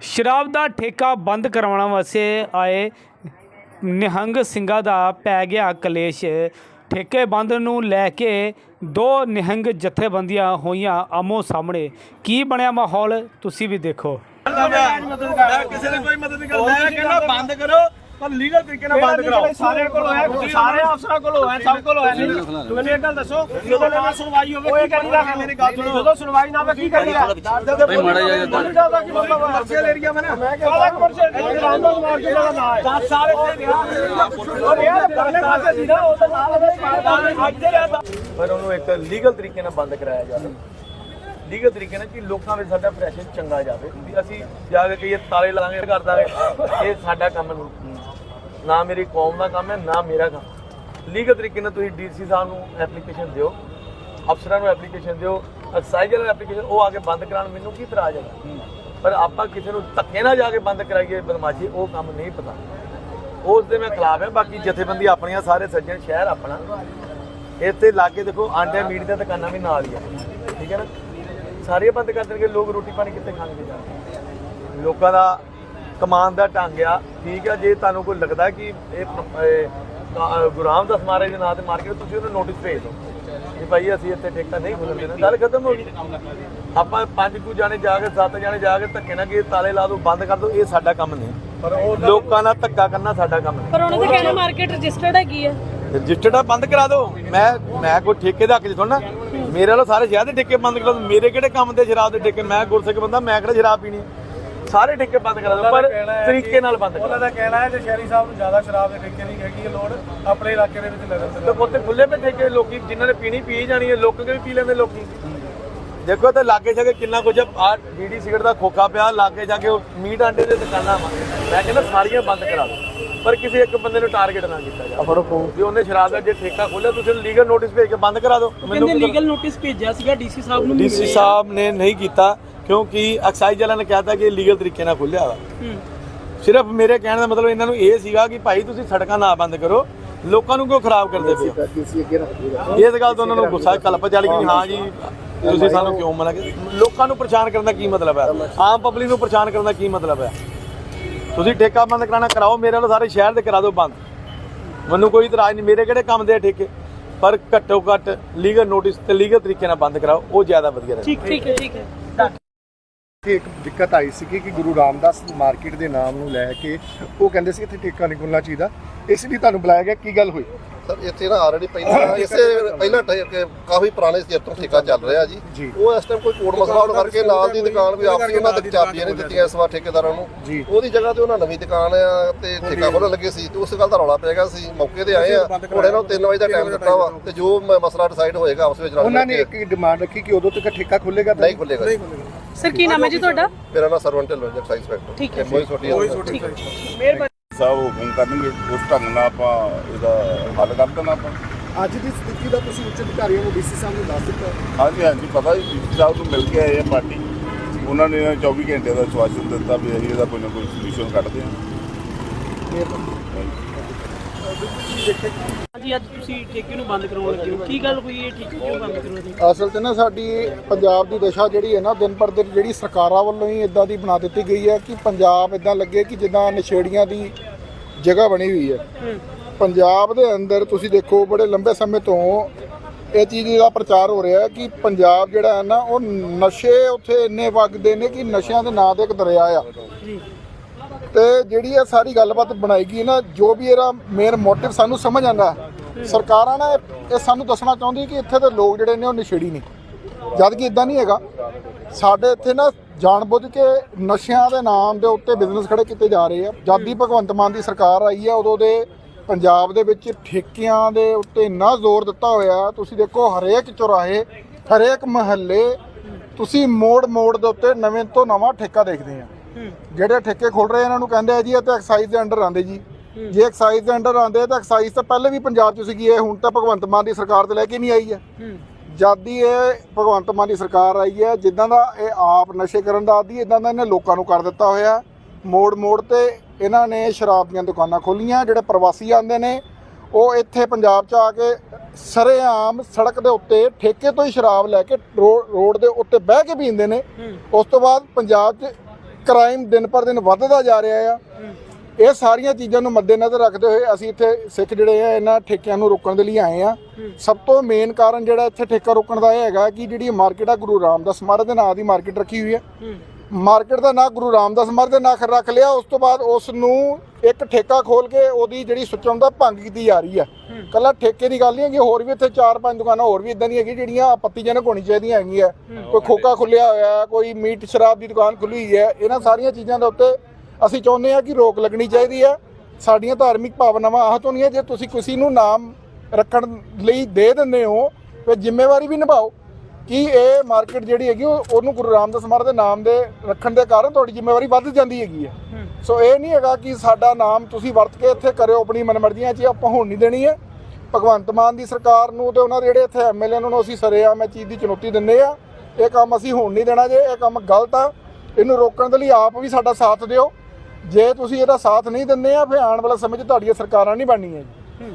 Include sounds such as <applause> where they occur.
ਸ਼ਰਾਬ ਦਾ ਠੇਕਾ ਬੰਦ ਕਰਵਾਉਣ ਵਾਸਤੇ ਆਏ ਨਿਹੰਗ ਸਿੰਘਾਂ ਦਾ ਪੈ ਗਿਆ ਕਲੇਸ਼। ਠੇਕੇ ਬੰਦ ਨੂੰ ਲੈ ਕੇ ਦੋ ਨਿਹੰਗ ਜਥੇਬੰਦੀਆਂ ਹੋਈਆਂ ਆਮੋ ਸਾਹਮਣੇ। ਕੀ ਬਣਿਆ ਮਾਹੌਲ? ਤੁਸੀਂ ਵੀ ਦੇਖੋ। ਮੈਂ ਕਿਸੇ ਨੇ ਕੋਈ ਮਦਦ ਨਹੀਂ ਕਰਦਾ। ਮੈਂ ਕਹਿੰਦਾ ਬੰਦ ਕਰੋ। ਪਰ ਲੀਗਲ ਤਰੀਕੇ ਨਾਲ ਬੰਦ ਕਰਾਓ। ਸਾਰਿਆਂ ਕੋਲ ਹੋਇਆ ਸਾਰੇ ਅਫਸਰਾਂ ਕੋਲ ਹੋਇਆ ਸਭ ਕੋਲ ਹੋਇਆ। ਨਹੀਂ ਤੂੰ ਮੈਨੂੰ ਇੱਕ ਗੱਲ ਦੱਸੋ ਜਦੋਂ ਨਾ ਸੁਣਵਾਈ ਹੋਵੇ ਕੀ ਕਰੀਦਾ ਮੇਰੀ ਗੱਲ ਸੁਣੋ। ਜਦੋਂ ਸੁਣਵਾਈ ਨਾ ਹੋਵੇ ਕੀ ਕਰੀਦਾ? ਨਹੀਂ ਮਾੜਾ ਜਿਹਾ ਕੀ ਮਤਲਬ ਕਮਰਸ਼ੀਅਲ ਏਰੀਆ ਮੈਂ ਨਾ ਮੈਂ ਕਹਿੰਦਾ ਕਮਰਸ਼ੀਅਲ ਏਰੀਆ ਰਾਮਦਾਸ ਮਾਰਕੀਟ ਦਾ ਨਾ ਹੈ? 10 ਸਾਲ ਇੱਥੇ ਰਿਹਾ। ਔਰ ਇਹ ਪਰਲੇ ਪਾਸੇ ਸੀ ਨਾ ਉਹਦੇ ਨਾਲ ਅੱਜ ਰਹਿੰਦਾ। ਪਰ ਉਹਨੂੰ ਇੱਕ ਲੀਗਲ ਤਰੀਕੇ ਨਾਲ ਬੰਦ ਕਰਾਇਆ ਜਾਵੇ। ਲੀਗਲ ਤਰੀਕੇ ਨਾਲ ਕਿ ਲੋਕਾਂ ਵਿੱਚ ਸਾਡਾ ਪ੍ਰੈਸ਼ਰ ਚੰਗਾ ਜਾਵੇ। ਅਸੀਂ ਜਾ ਕੇ ਕਹੀਏ ਤਾਲੇ ਲਾਵਾਂਗੇ ਕਰ ਦਾਂਗੇ ਇਹ ਸਾਡਾ ਕੰਮ ਨਹੀਂ। ਨਾ ਮੇਰੀ ਕੌਮ ਦਾ ਕੰਮ ਹੈ ਨਾ ਮੇਰਾ ਕੰਮ। ਲੀਗਲ ਤਰੀਕੇ ਨਾਲ ਤੁਸੀਂ ਡੀਸੀ ਸਾਹਿਬ ਨੂੰ ਐਪਲੀਕੇਸ਼ਨ ਦਿਓ। ਅਫਸਰਾਂ ਨੂੰ ਐਪਲੀਕੇਸ਼ਨ ਦਿਓ। ਵਾਲਾ ਐਪਲੀਕੇਸ਼ਨ ਉਹ ਆ ਕੇ ਬੰਦ ਕਰਾਉਣ ਮੈਨੂੰ ਕੀ ਇਤਰਾਜ਼ ਹੈਗਾ? ਪਰ ਆਪਾਂ ਕਿਸੇ ਨੂੰ ਧੱਕੇ ਨਾਲ ਜਾ ਕੇ ਬੰਦ ਕਰਾਈਏ ਬਦਮਾਸ਼ੀ ਉਹ ਕੰਮ ਨਹੀਂ ਪਤਾ। ਉਸ ਦੇ ਮੈਂ ਖਿਲਾਫ ਹੈ ਬਾਕੀ ਜਥੇਬੰਦੀ ਆਪਣੀਆਂ ਸਾਰੇ ਸੱਜਣ ਸ਼ਹਿਰ ਆਪਣਾ। ਇੱਥੇ ਲਾਗੇ ਦੇਖੋ ਆਂਡੇ ਮੀਟ ਦੀਆਂ ਦੁਕਾਨਾਂ ਵੀ ਨਾਲ ਹੀ ਆ। ਠੀਕ ਹੈ ਨਾ? ਸਾਰੇ ਬੰਦ ਕਰ ਦੇਣਗੇ ਲੋਕ ਰੋਟੀ ਪਾਣੀ ਕਿੱਥੇ ਖਾਣਗੇ ਜਾ? ਲੋਕਾਂ ਦਾ ਕਮਾਨ ਦਾ ਢੰਗ ਆ ਠੀਕ ਆ ਜੇ ਤੁਹਾਨੂੰ ਕੋਈ ਲੱਗਦਾ ਕਿ ਇਹ ਪ- ਇਹ ਕਾ- ਗੁਰੂ ਰਾਮਦਾਸ ਮਹਾਰਾਜ ਦੇ ਨਾਂ ਤੇ ਮਾਰਕੀਟ ਤੁਸੀਂ ਉਹਨੂੰ ਨੋਟਿਸ ਭੇਜ ਦਿਓ। ਕਿ ਭਾਈ ਅਸੀਂ ਇੱਥੇ ਠੇਕਾ ਨਹੀਂ ਖੋਲਣ ਦੇਣਾ। ਗੱਲ ਖਤਮ ਹੋ ਗਈ। ਆਪਾਂ ਪੰਜ ਕੁ ਜਾਣੇ ਜਾ ਕੇ ਸੱਤ ਜਾਣੇ ਜਾ ਕੇ ਧੱਕੇ ਨਾਲ ਕਿ ਤਾਲੇ ਲਾ ਦਿਓ ਬੰਦ ਕਰ ਦਿਓ ਇਹ ਸਾਡਾ ਕੰਮ ਨਹੀਂ। ਪਰ ਉਹ ਲੋਕਾਂ ਨਾਲ ਧੱਕਾ ਕਰਨਾ ਸਾਡਾ ਕੰਮ ਨਹੀਂ। ਪਰ ਉਹਨਾਂ ਦੇ ਕਹਿਣਾ ਮਾਰਕੀਟ ਰਜਿਸਟਰਡ ਹੈਗੀ ਹੈ ਰਜਿਸਟਰਡ ਆ ਬੰਦ ਕਰਾ ਦਿਓ ਮੈਂ ਮੈਂ ਕੋਈ ਠੇਕੇ ਦਾ ਹੱਕ ਚ ਥੋੜਾ ਮੇਰੇ ਵੱਲੋਂ ਸਾਰੇ ਸ਼ਹਿਰ ਦੇ ਠੇਕੇ ਬੰਦ ਕਰਾ ਦਿਓ ਮੇਰੇ ਕਿਹੜੇ ਕੰਮ ਦੇ ਸ਼ਰਾਬ ਦੇ ਠੇਕੇ? ਮੈਂ ਗੁਰਸਿੱਖ ਬੰਦਾ ਮੈਂ ਕਿਹੜਾ ਸ਼ਰਾਬ ਪੀਣੀ? ਸਾਰੇ ਠੇਕੇ ਬੰਦ ਕਰਾ ਦਿਓ ਪਰ ਤਰੀਕੇ ਨਾਲ ਬੰਦ ਕਰਾ ਉਹਨਾਂ ਦਾ ਕਹਿਣਾ ਹੈ ਕਿ ਸ਼ਹਿਰੀ ਸਾਹਿਬ ਨੂੰ ਜ਼ਿਆਦਾ ਸ਼ਰਾਬ ਦੇ ਠੇਕੇ ਦੀ ਹੈਗੀ ਲੋੜ ਆਪਣੇ ਇਲਾਕੇ ਦੇ ਵਿੱਚ ਲੱਗਣ ਦਿਓ ਉੱਥੇ ਖੁੱਲੇ ਪੇ ਠੇਕੇ ਲੋਕੀ ਜਿਨ੍ਹਾਂ ਨੇ ਪੀਣੀ ਪੀ ਜਾਣੀ ਹੈ ਲੋਕਾਂ ਕੇ ਵੀ ਪੀ ਲੈਂਦੇ ਲੋਕੀ। ਦੇਖੋ ਤੇ ਲਾਗੇ ਜਾ ਕੇ ਕਿੰਨਾ ਕੁਝ ਆ ਬੀੜੀ ਸਿਗਰਟ ਦਾ ਖੋਖਾ ਪਿਆ ਲਾਗੇ ਜਾ ਕੇ ਉਹ ਮੀਟ ਆਂਡੇ ਦੇ ਦੁਕਾਨਾਂ ਵਾ। ਮੈਂ ਕਹਿੰਦਾ ਸਾਰੀਆਂ ਬੰਦ ਕਰਾ ਦਿਓ। ਪਰ ਕਿਸੇ ਇੱਕ ਬੰਦੇ ਨੂੰ ਟਾਰਗੇਟ ਨਾ ਕੀਤਾ ਜਾਵੇ। ਫੜੋ ਫੋਨ। ਜੇ ਉਹਨੇ ਸ਼ਰਾਬ ਦਾ ਜੇ ਠੇਕਾ ਖੋਲਿਆ ਤੁਸੀਂ ਉਹਨੂੰ ਲੀਗਲ ਨੋਟਿਸ ਭੇਜ ਕੇ ਬੰਦ ਕਰਾ ਦਿਓ। ਕਹਿੰਦੇ ਲੀਗਲ ਨੋਟਿਸ ਭੇਜਿਆ ਸੀਗਾ ਡੀਸੀ ਸਾਹਿਬ ਨੂੰ। ਡੀਸੀ ਸਾਹਿਬ ਨੇ ਨਹੀਂ ਕੀਤਾ। ਕਿਉਂਕਿ ਐਕਸਾਈਜ਼ ਵਾਲਿਆਂ ਨੇ ਕਹਿਤਾ ਕਿ ਲੀਗਲ ਤਰੀਕੇ ਨਾਲ ਖੁੱਲਿਆ ਵਾ। ਸਿਰਫ ਮੇਰੇ ਕਹਿਣ ਦਾ ਮਤਲਬ ਇਹਨਾਂ ਨੂੰ ਇਹ ਸੀਗਾ ਕਿ ਭਾਈ ਤੁਸੀਂ ਸੜਕਾਂ ਨਾ ਬੰਦ ਕਰੋ, ਲੋਕਾਂ ਨੂੰ ਕਿਉਂ ਖਰਾਬ ਕਰਦੇ ਪਏ ਇਸ ਗੱਲ ਤੋਂ ਉਹਨਾਂ ਨੂੰ ਗੁੱਸਾ ਕਲਪ ਚੱਲ ਗਈ ਹਾਂ ਜੀ, ਤੁਸੀਂ ਸਾਨੂੰ ਕਿਉਂ ਮਨਾ ਕਿ ਲੋਕਾਂ ਨੂੰ ਪਰੇਸ਼ਾਨ ਕਰਨ ਦਾ ਕੀ ਮਤਲਬ ਹੈ? ਆਮ ਪਬਲਿਕ ਨੂੰ ਪਰੇਸ਼ਾਨ ਕਰਨ ਦਾ ਕੀ ਮਤਲਬ ਹੈ? ਤੁਸੀਂ ਠੇਕਾ ਬੰਦ ਕਰਾਣਾ ਕਰਾਓ, ਮੇਰੇ ਵੱਲੋਂ ਸਾਰੇ ਸ਼ਹਿਰ ਦੇ ਕਰਾ ਦਿਓ ਬੰਦ। ਮੈਨੂੰ ਕੋਈ ਇਤਰਾਜ਼ ਨਹੀਂ, ਮੇਰੇ ਕਿਹੜੇ ਕੰਮ ਦੇ ਠੇਕੇ? ਪਰ ਘੱਟੋ ਘੱਟ ਲੀਗਲ ਨੋਟਿਸ ਤੇ ਲੀਗਲ ਤਰੀਕੇ ਨਾਲ ਬੰਦ ਕਰਾਓ, ਉਹ ਜ਼ਿਆਦਾ ਵਧੀਆ ਰਹੇ ਠੀਕ ਠੀਕ ਹੈ ਠੀਕ ਹੈ। ਕਿ ਇੱਕ ਦਿੱਕਤ ਆਈ ਸੀ ਕਿ ਗੁਰੂ ਰਾਮਦਾਸ ਮਾਰਕੀਟ ਦੇ ਨਾਮ ਨੂੰ ਲੈ ਕੇ ਉਹ ਕਹਿੰਦੇ ਸੀ ਇੱਥੇ ਠੇਕਾ ਨਹੀਂ ਖੁੱਲਣਾ ਚਾਹੀਦਾ। ਇਸ ਲਈ ਤੁਹਾਨੂੰ ਬੁਲਾਇਆ ਗਿਆ ਕੀ ਗੱਲ ਹੋਈ? ਸਰ ਇੱਥੇ ਨਾ ਆਲਰੇਡੀ ਪਹਿਲਾਂ <coughs> ਇਸੇ ਪਹਿਲਾਂ ਕਾਫੀ ਪੁਰਾਣੇ ਚਿਰ ਤੋਂ ਠੇਕਾ ਚੱਲ ਰਿਹਾ ਜੀ। ਉਹ ਇਸ ਟਾਈਮ ਕੋਈ ਕੋਡ ਮਸਲਾ ਹੋਣ ਕਰਕੇ ਨਾਲ ਦੀ ਦੁਕਾਨ ਵੀ ਆਪਸੀ ਉਹਨਾਂ ਦੇ ਚਾਬੀਆਂ ਨਹੀਂ ਦਿੱਤੀਆਂ ਇਸ ਵਾਰ ਠੇਕੇਦਾਰਾਂ ਨੂੰ। ਉਹਦੀ ਜਗ੍ਹਾ ਤੇ ਉਹਨਾਂ ਨਵੀਂ ਦੁਕਾਨ ਆ ਤੇ ਠੇਕਾ ਖੋਲ੍ਹਣ ਲੱਗੇ ਸੀ। ਤੇ ਉਸ ਗੱਲ ਦਾ ਰੌਲਾ ਪੈ ਗਿਆ ਸੀ। ਮੌਕੇ ਤੇ ਆਏ ਆ। ਹੁਣ ਇਹਨਾਂ ਨੂੰ 3 ਵਜੇ ਦਾ ਟਾਈਮ ਦਿੱਤਾ ਵਾ। ਤੇ ਜੋ ਮਸਲਾ ਡਿਸਾਈਡ ਹੋਏਗਾ ਆਪਸ ਵਿੱਚ ਰਲ ਉਹਨਾਂ ਨੇ ਇੱਕ ਡਿਮਾਂਡ ਰੱਖੀ ਕਿ ਉਦੋਂ ਤੱਕ ਠੇਕਾ ਖੁੱਲੇਗਾ ਨਹੀਂ ਖੁੱਲੇਗਾ। ਸਰ ਕੀ ਨਾਮ ਹੈ ਜੀ ਤੁਹਾਡਾ? ਮੇਰਾ ਨਾਮ ਸਰਵਨ ਢਿੱਲੋਂ ਜੀ ਐਕਸਾਈਜ਼ ਇੰਸਪੈਕਟਰ। ਠੀਕ ਹੈ। ਕੋਈ ਛੋਟੀ ਠੀਕ ਹੈ। ਸਾਹਿਬ ਹੁਕਮ ਕਰਨਗੇ ਉਸ ਢੰਗ ਨਾਲ ਆਪਾਂ ਇਹਦਾ ਹੱਲ ਕਰ ਦੇਣਾ ਆਪਾਂ। ਅੱਜ ਦੀ ਸਥਿਤੀ ਦਾ ਤੁਸੀਂ ਉੱਚ ਅਧਿਕਾਰੀਆਂ ਨੂੰ ਡੀਸੀ ਸਾਹਿਬ ਨੂੰ ਦੱਸ ਦਿੱਤਾ। ਹਾਂਜੀ ਹਾਂਜੀ ਪਤਾ ਜੀ ਡੀਸੀ ਸਾਹਿਬ ਨੂੰ ਮਿਲ ਕੇ ਆਏ ਆ ਪਾਰਟੀ। ਉਹਨਾਂ ਨੇ 24 ਘੰਟੇ ਦਾ ਸਵਾਸ਼ਨ ਦਿੱਤਾ ਵੀ ਅਸੀਂ ਇਹਦਾ ਕੋਈ ਨਾ ਕੋਈ ਸੋਲੂਸ਼ਨ ਕੱਢਦੇ ਹਾਂ। ਹਾਂਜੀ ਅੱਜ ਤੁਸੀਂ ਠੇਕੇ ਨੂੰ ਬੰਦ ਕਰਾਉਣ ਲੱਗੇ ਹੋ। ਕੀ ਗੱਲ ਹੋਈ ਹੈ? ਠੇਕੇ ਕਿਉਂ ਬੰਦ ਕਰਾਉਣੀ ਅਸਲ 'ਚ ਨਾ ਸਾਡੀ ਪੰਜਾਬ ਦੀ ਦਸ਼ਾ ਜਿਹੜੀ ਹੈ ਨਾ ਦਿਨ ਪਰ ਦਿਨ ਜਿਹੜੀ ਸਰਕਾਰਾਂ ਵੱਲੋਂ ਹੀ ਇਦਾਂ ਦੀ ਬਣਾ ਦਿੱਤੀ ਗਈ ਹੈ ਕਿ ਪੰਜਾਬ ਇਦਾਂ ਲੱਗੇ ਕਿ ਜਿੱਦਾਂ ਨਸ਼ੇੜੀਆਂ ਦੀ ਜਗ੍ਹਾ ਬਣੀ ਹੋਈ ਹੈ। ਪੰਜਾਬ ਦੇ ਅੰਦਰ ਤੁਸੀਂ ਦੇਖੋ ਬੜੇ ਲੰਬੇ ਸਮੇਂ ਤੋਂ ਇਹ ਚੀਜ਼ ਦਾ ਪ੍ਰਚਾਰ ਹੋ ਰਿਹਾ ਹੈ ਕਿ ਪੰਜਾਬ ਜਿਹੜਾ ਹੈ ਨਾ ਉਹ ਨਸ਼ੇ ਉੱਥੇ ਇੰਨੇ ਵਗਦੇ ਨੇ ਕਿ ਨਸ਼ਿਆਂ ਦੇ ਨਾਂ ਤੇ ਇੱਕ ਦਰਿਆ ਆ। ਤੇ ਜਿਹੜੀ ਇਹ ਸਾਰੀ ਗੱਲਬਾਤ ਬਣਾਈ ਗਈ ਨਾ, ਜੋ ਵੀ ਇਹਦਾ ਮੇਨ ਮੋਟਿਵ ਸਾਨੂੰ ਸਮਝ ਆਂਦਾ ਸਰਕਾਰਾਂ ਨੇ ਇਹ ਸਾਨੂੰ ਦੱਸਣਾ ਚਾਹੁੰਦੀ ਕਿ ਇੱਥੇ ਦੇ ਲੋਕ ਜਿਹੜੇ ਨੇ ਉਹ ਨਸ਼ੇੜੀ ਨੇ। ਜਦ ਕਿ ਇਦਾਂ ਨਹੀਂ ਹੈਗਾ। ਸਾਡੇ ਇੱਥੇ ਨਾ ਜਾਣਬੁੱਝ ਕੇ ਨਸ਼ਿਆਂ ਦੇ ਨਾਮ ਦੇ ਉੱਤੇ ਬਿਜ਼ਨਸ ਖੜੇ ਕੀਤੇ ਜਾ ਰਹੇ ਆ। ਜਦ ਦੀ ਭਗਵੰਤ ਮਾਨ ਦੀ ਸਰਕਾਰ ਆਈ ਆ, ਉਦੋਂ ਦੇ ਪੰਜਾਬ ਦੇ ਵਿੱਚ ਠੇਕਿਆਂ ਦੇ ਉੱਤੇ ਇੰਨਾ ਜ਼ੋਰ ਦਿੱਤਾ ਹੋਇਆ ਤੁਸੀਂ ਦੇਖੋ, ਹਰੇਕ ਚੁਰਾਹੇ, ਹਰੇਕ ਮਹੱਲੇ, ਤੁਸੀਂ ਮੋੜ ਮੋੜ ਦੇ ਉੱਤੇ ਨਵੇਂ ਤੋਂ ਨਵਾਂ ਠੇਕਾ ਦੇਖਦੇ ਆ। ਜਿਹੜੇ ਠੇਕੇ ਖੋਲ ਰਹੇ ਇਹਨਾਂ ਨੂੰ ਕਹਿੰਦੇ ਆ ਜੀ ਇਹ ਤਾਂ ਐਕਸਾਈਜ਼ ਦੇ ਅੰਡਰ ਆਉਂਦੇ ਜੀ। ਜੇ ਐਕਸਾਈਜ਼ ਦੇ ਅੰਡਰ ਆਉਂਦੇ ਤਾਂ ਐਕਸਾਈਜ਼ ਤਾਂ ਪਹਿਲੇ ਵੀ ਪੰਜਾਬ 'ਚ ਸੀਗੀ ਇਹ ਹੁਣ ਤਾਂ ਭਗਵੰਤ ਮਾਨ ਦੀ ਸਰਕਾਰ ਤੇ ਲੈ ਕੇ ਨਹੀਂ ਆਈ ਹੈ। ਜਦ ਦੀ ਇਹ ਭਗਵੰਤ ਮਾਨ ਦੀ ਸਰਕਾਰ ਆਈ ਹੈ ਜਿੱਦਾਂ ਦਾ ਇਹ ਆਪ ਨਸ਼ੇ ਕਰਨ ਦਾ ਆਦੀ ਇਦਾਂ ਦਾ ਇਹਨੇ ਲੋਕਾਂ ਨੂੰ ਕਰ ਦਿੱਤਾ ਹੋਇਆ। ਮੋੜ ਮੋੜ ਤੇ ਇਹਨਾਂ ਨੇ ਸ਼ਰਾਬ ਦੀਆਂ ਦੁਕਾਨਾਂ ਖੋਲੀਆਂ ਜਿਹੜੇ ਪ੍ਰਵਾਸੀ ਆਉਂਦੇ ਨੇ ਉਹ ਇੱਥੇ ਪੰਜਾਬ 'ਚ ਆ ਕੇ ਸਰੇਆਮ ਸੜਕ ਦੇ ਉੱਤੇ ਠੇਕੇ ਤੋਂ ਹੀ ਸ਼ਰਾਬ ਲੈ ਕੇ ਰੋਡ ਦੇ ਉੱਤੇ ਬਹਿ ਕੇ ਪੀਂਦੇ ਨੇ। ਉਸ ਤੋਂ ਬਾਅਦ ਪੰਜਾਬ 'ਚ ਕ੍ਰਾਈਮ ਦਿਨ ਪਰ ਦਿਨ ਵੱਧਦਾ ਜਾ ਰਿਹਾ ਆ। ਇਹ ਸਾਰੀਆਂ ਚੀਜ਼ਾਂ ਨੂੰ ਮੱਦੇਨਜ਼ਰ ਰੱਖਦੇ ਹੋਏ ਅਸੀਂ ਇੱਥੇ ਸਿੱਖ ਜਿਹੜੇ ਆ ਇਹਨਾਂ ਠੇਕਿਆਂ ਨੂੰ ਰੋਕਣ ਦੇ ਲਈ ਆਏ ਆ। ਸਭ ਤੋਂ ਮੇਨ ਕਾਰਨ ਜਿਹੜਾ ਇੱਥੇ ਠੇਕਾ ਰੋਕਣ ਦਾ ਇਹ ਹੈਗਾ ਕਿ ਜਿਹੜੀ ਮਾਰਕੀਟ ਆ ਗੁਰੂ ਰਾਮਦਾਸ ਮਹਾਰਾਜ ਦੇ ਨਾਂ ਦੀ ਮਾਰਕੀਟ ਰੱਖੀ ਹੋਈ ਹੈ। ਮਾਰਕੀਟ ਦਾ ਨਾਂ ਗੁਰੂ ਰਾਮਦਾਸ ਮਹਾਰਾਜ ਦੇ ਨਾਂ ਰੱਖ ਲਿਆ ਉਸ ਤੋਂ ਬਾਅਦ ਉਸ ਨੂੰ ਇੱਕ ਠੇਕਾ ਖੋਲ ਕੇ ਉਹਦੀ ਜਿਹੜੀ ਸੁਚਮਤਾ ਭੰਗ ਕੀਤੀ ਜਾ ਰਹੀ ਹੈ। ਕੱਲਾ ਠੇਕੇ ਦੀ ਗੱਲ ਨਹੀਂ ਹੈਗੀ ਹੋਰ ਵੀ ਇੱਥੇ ਚਾਰ ਪੰਜ ਦੁਕਾਨਾਂ ਹੋਰ ਵੀ ਇਦਾਂ ਦੀਆਂ ਹੈਗੀਆਂ ਜਿਹੜੀਆਂ ਆਪੱਤੀਜਨਕ ਹੋਣੀ ਚਾਹੀਦੀਆਂ ਹੈਗੀਆਂ। ਕੋਈ ਖੋਕਾ ਖੁੱਲਿਆ ਹੋਇਆ ਕੋਈ ਮੀਟ ਸ਼ਰਾਬ ਦੀ ਦੁਕਾਨ ਖੁੱਲੀ ਹੋਈ ਹੈ ਇਹਨਾਂ ਸਾਰੀਆਂ ਚੀਜ਼ਾਂ ਦੇ ਉੱਤੇ ਅਸੀਂ ਚਾਹੁੰਦੇ ਹਾਂ ਕਿ ਰੋਕ ਲੱਗਣੀ ਚਾਹੀਦੀ ਹੈ। ਸਾਡੀਆਂ ਧਾਰਮਿਕ ਭਾਵਨਾਵਾਂ ਆਹਤ ਹੋਣੀਆਂ ਜੇ ਤੁਸੀਂ ਕਿਸੇ ਨੂੰ ਨਾਮ ਰੱਖਣ ਲਈ ਦੇ ਦਿੰਦੇ ਹੋ ਫਿਰ ਜ਼ਿੰਮੇਵਾਰੀ ਵੀ ਨਿਭਾਓ ਕਿ ਇਹ ਮਾਰਕੀਟ ਜਿਹੜੀ ਹੈਗੀ ਉਹ- ਉਹਨੂੰ ਗੁਰੂ ਰਾਮਦਾਸ ਮਹਾਰਾਜ ਦੇ ਨਾਮ ਦੇ ਰੱਖਣ ਦੇ ਕਾਰਨ ਤੁਹਾਡੀ ਜ਼ਿੰਮੇਵਾਰੀ ਵੱਧ ਜਾਂਦੀ ਹੈਗੀ ਹੈ। ਸੋ ਇਹ ਨਹੀਂ ਹੈਗਾ ਕਿ ਸਾਡਾ ਨਾਮ ਤੁਸੀਂ ਵਰਤ ਕੇ ਇੱਥੇ ਕਰਿਓ ਆਪਣੀ ਮਨਮਰਜ਼ੀਆਂ 'ਚ ਆਪਾਂ ਹੋਣ ਨਹੀਂ ਦੇਣੀ ਹੈ। ਭਗਵੰਤ ਮਾਨ ਦੀ ਸਰਕਾਰ ਨੂੰ ਤੇ ਉਹਨਾਂ ਦੇ ਜਿਹੜੇ ਇੱਥੇ ਐਮਐਲਏ ਨੂੰ ਅਸੀਂ ਸਰੇਆਮ ਇਹ ਚੀਜ਼ ਦੀ ਚੁਣੌਤੀ ਦਿੰਦੇ ਆ। ਇਹ ਕੰਮ ਅਸੀਂ ਹੋਣ ਨਹੀਂ ਦੇਣਾ ਜੇ, ਇਹ ਕੰਮ ਗਲਤ ਆ। ਇਹਨੂੰ ਰੋਕਣ ਦੇ ਲਈ ਆਪ ਵੀ ਸਾਡਾ ਸਾਥ ਦਿਓ। ਜੇ ਤੁਸੀਂ ਇਹਦਾ ਸਾਥ ਨਹੀਂ ਦਿੰਦੇ ਆ, ਫਿਰ ਆਉਣ ਵਾਲਾ ਸਮੇਂ 'ਚ ਤੁਹਾਡੀਆਂ ਸਰਕਾਰਾਂ ਨਹੀਂ ਬਣਨੀਆਂ ਜੀ। ਠੀਕ